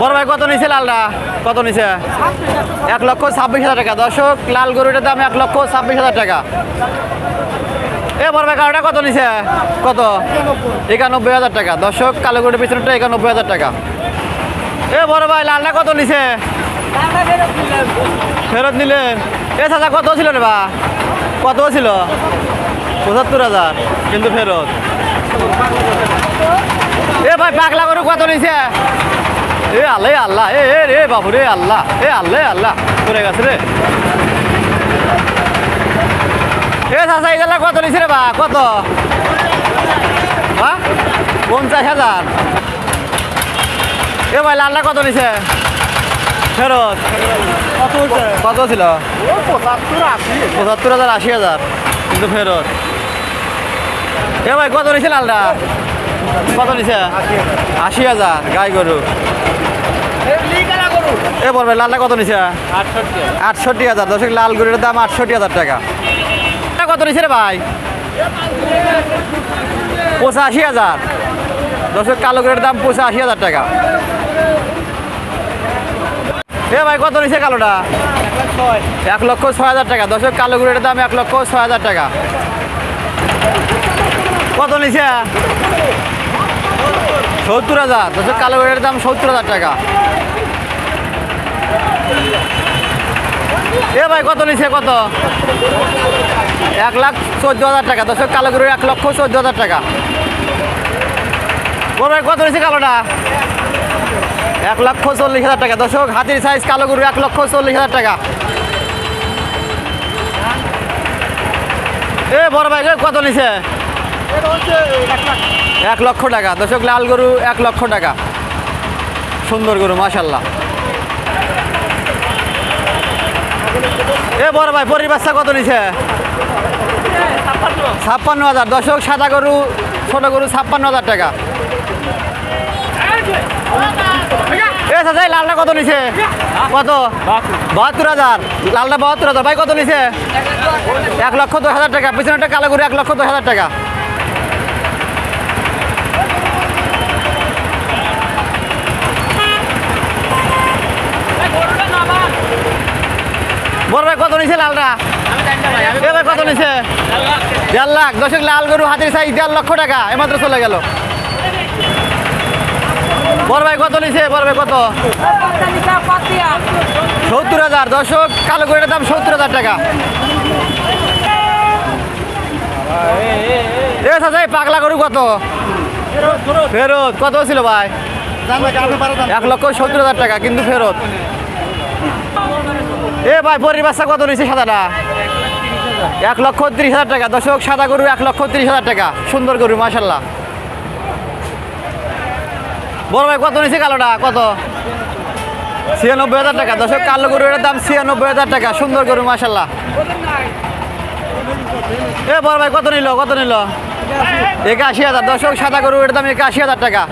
বড় ভাই, কত নিছে লালটা কত নিছে? এক লক্ষ ছাব্বিশ হাজার টাকা। দর্শক, লাল গরুটার দাম এক লক্ষ ছাব্বিশ হাজার টাকা। এ বড় ভাই কালোটা কত নিছে? কত? একানব্বই হাজার টাকা। দর্শক, কালো গরুটার পিছনটা একানব্বই হাজার টাকা। এ বড় ভাই লালটা কত নিছে? ফেরত নিলেন এ চাচা, কত ছিল রে বা? কত ছিল? পঁচাত্তর হাজার, কিন্তু ফেরত। এ ভাই, পাগলা গরু কত নিছে? এ আল্লাহ আল্লাহ এ রে বাবু রে আল্লাহ এ আল্লাহ আল্লাহ করে গেছে রে। এ চাচা এগুলা কত নিছে রে বা কত? হ্যাঁ পঞ্চাশ হাজার। এ ভাই লাল্লা কত নিছে? ফেরত। কত ছিল? পঁচাত্তর হাজার আশি হাজার কিন্তু ফেরত। এ ভাই কত নিছে লালটা কত নিছে? আশি হাজার গাই গরু। এ বলবে, লালটা কত নিছে? আটষট্টি হাজার দশক লাল গরুর দাম আটষট্টি হাজার টাকা। কত নিছে রে ভাই? পঁচাশি হাজার। দশক কালো গরুর দাম পঁচাশি হাজার টাকা। এ ভাই, কত নিছে কালোটা? এক লক্ষ ছয় হাজার টাকা। দশক কালো গুড়ের দাম এক লক্ষ ছয় হাজার টাকা। কত নিছে? সত্তর হাজার দশক কালো গুড়ের দাম সত্তর হাজার টাকা। এ ভাই, কত নিছে, কত? এক লাখ চোদ্দ হাজার টাকা দশক কালো গুড়ের এক লক্ষ চোদ্দ হাজার টাকা। ও ভাই, কত নিছে কালোটা? এক লক্ষ চল্লিশ হাজার টাকা দর্শক হাতির সাইজ কালো গরু এক লক্ষ চল্লিশ হাজার টাকা। এ বড় ভাই কত নিছে? এক লক্ষ টাকা। দর্শক, লাল গরু এক লক্ষ টাকা। সুন্দর গরু মাশাল্লাহ এ বড় ভাই, পরির বাচ্চা কত নিছে? ছাপ্পান্ন হাজার। দর্শক, সাদা গরু, ছোট গরু ছাপ্পান্ন হাজার টাকা। এ চাচা লালটা কত নিছে? কত? বাহাত্তর হাজার। লালটা বাহাত্তর হাজার। ভাই, কত নিছে? এক লক্ষ দশ হাজার টাকা। পিছনে একটা কালো গরু এক লক্ষ দশ হাজার টাকা বড় ভাই কত নিছে লালটা এ ভাই কত নিছে? দেড় লাখ। দশক লাল গরু হাতির সাইজ দেড় লক্ষ টাকা। এমাত্র চলে গেল। বড় ভাই কত নিছে? বড় ভাই কত? সত্তর হাজার। দর্শক, কালো গরুটার দাম সত্তর হাজার টাকা। পাগলা গরু কত? ফেরত। কত ছিল ভাই? এক লক্ষ সত্তর হাজার টাকা, কিন্তু ফেরত। এ ভাই, পরির বাচ্চা কত নিছে সাদাটা? এক লক্ষ তিরিশ হাজার টাকা। দর্শক, সাদা গরু এক লক্ষ তিরিশ হাজার টাকা। সুন্দর গরু মাসাল্লাহ বড় ভাই, কত নিছে কালোটা? কত? ছিয়ানব্বই হাজার টাকা। দর্শক, কালো গরু গরুর দাম ছিয়ানব্বই হাজার টাকা। সুন্দর গরু মাসাল্লাহ এ বড় ভাই, কত নিল? কত নিল? একাশি হাজার। দর্শক, সাদা গরুর দাম একাশি হাজার টাকা।